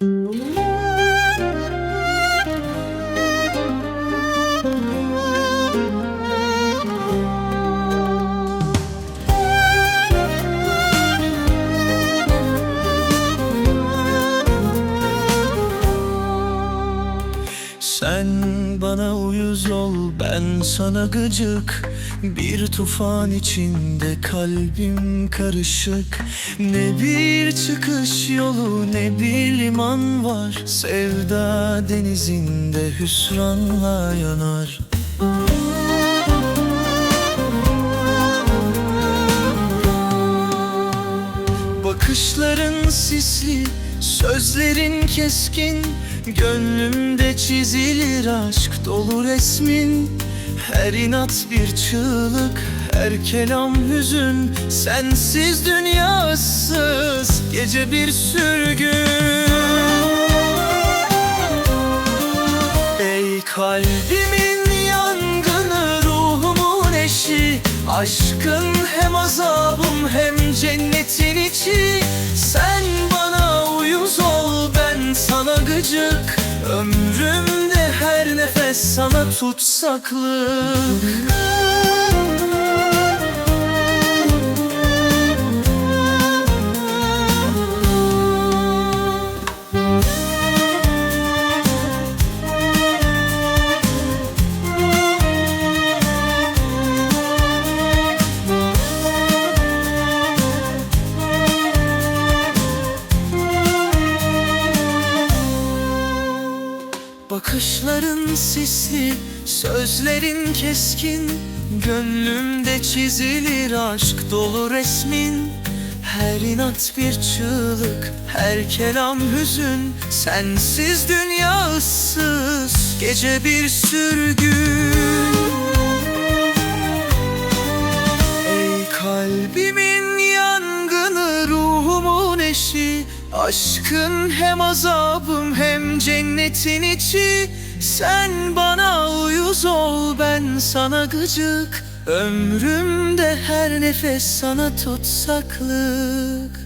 Música Bana uyuz ol ben sana gıcık. Bir tufan içinde kalbim karışık. Ne bir çıkış yolu ne bir liman var. Sevda denizinde hüsranla yanar Bakışların sisli, sözlerin keskin Gönlümde çizilir aşk dolu resmin. Her inat bir çığlık, her kelam hüzün Sensiz dünyasız, gece bir sürgün. Ey kalbimin yangını ruhumun eşi Aşkın hem azabım hem cennetin gıcık Ömrümde her nefes sana tutsaklık Bakışların sisli, sözlerin keskin Gönlümde çizilir aşk dolu resmin. Her inat bir çığlık, her kelam hüzün Sensiz dünya ıssız, gece bir sürgün Aşkın hem azabım hem cennetin içi. Sen bana uyuz ol ben sana gıcık. Ömrümde her nefes sana tutsaklık